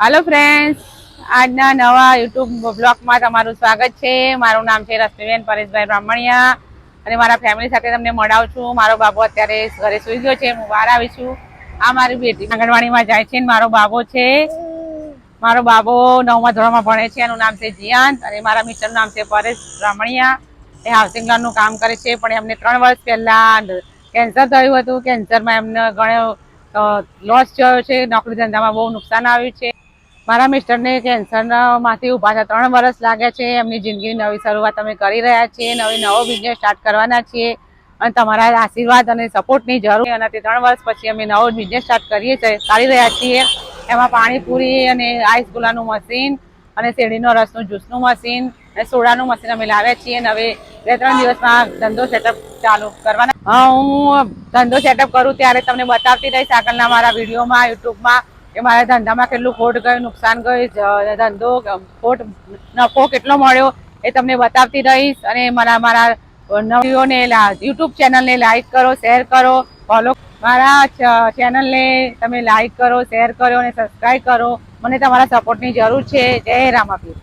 હાલો friends આજના નવા YouTube બ્લોગમાં તમારું સ્વાગત છે. મારું નામ છે રશ્મિબેન પરેશભાઈ બ્રાહ્મણિયા અને મારા ફેમિલી સાથે તમને મળાવું છું. મારો બાબો અત્યારે ઘરે સુઈ ગયો છે, હું બહાર આવી છું. આ મારી બેટી આંગણવાડીમાં જાય છે મારો બાબો છે. મારો બાબો નવમા ધોરણમાં ભણે છે, એનું નામ છે જીયાંત અને મારા મિસ્ટરનું નામ છે પરેશ બ્રાહ્મણિયા. એ હાઉસિંગ લોનનું કામ કરે છે, પણ એમને ત્રણ વર્ષ પહેલાં કેન્સર થયું હતું. કેન્સરમાં એમને ઘણો લોસ થયો છે. નોકરી ધંધામાં બહુ નુકસાન આવ્યું છે. મારા મિસ્ટરને કેન્સરમાંથી ઊભા થયા ત્રણ વર્ષ લાગ્યા છે. એમની જિંદગીની નવી શરૂઆત અમે કરી રહ્યા છીએ, નવી નવો બિઝનેસ સ્ટાર્ટ કરવાના છીએ અને તમારા આશીર્વાદ અને સપોર્ટની જરૂર. અને તે ત્રણ વર્ષ પછી અમે નવો બિઝનેસ સ્ટાર્ટ કરીએ છીએ કરી રહ્યા છીએ. એમાં પાણીપુરી અને આઈસ ગુલાનું મશીન અને શેરડીનો રસનું જ્યુસનું મશીન અને સોડાનું મશીન અમે લાવ્યા છીએ. અને હવે બે ત્રણ દિવસમાં ધંધો સેટઅપ ચાલુ કરવાના. હું ધંધો સેટઅપ કરું ત્યારે તમને બતાવતી રહીશ આગળના મારા વિડીયોમાં યુટ્યુબમાં કે મારા ધંધામાં કેટલું ખોટ ગયું, નુકસાન ગયું ધંધો ખોટ, નફો કેટલો મળ્યો એ તમને બતાવતી રહીશ. અને મારા મારા નવીઓને યુટ્યુબ ચેનલને લાઈક કરો, શેર કરો, ફોલો મારા ચેનલને તમે લાઈક કરો, શેર કરો અને સબસ્ક્રાઈબ કરો. મને તમારા સપોર્ટની જરૂર છે. જય રામાપીર.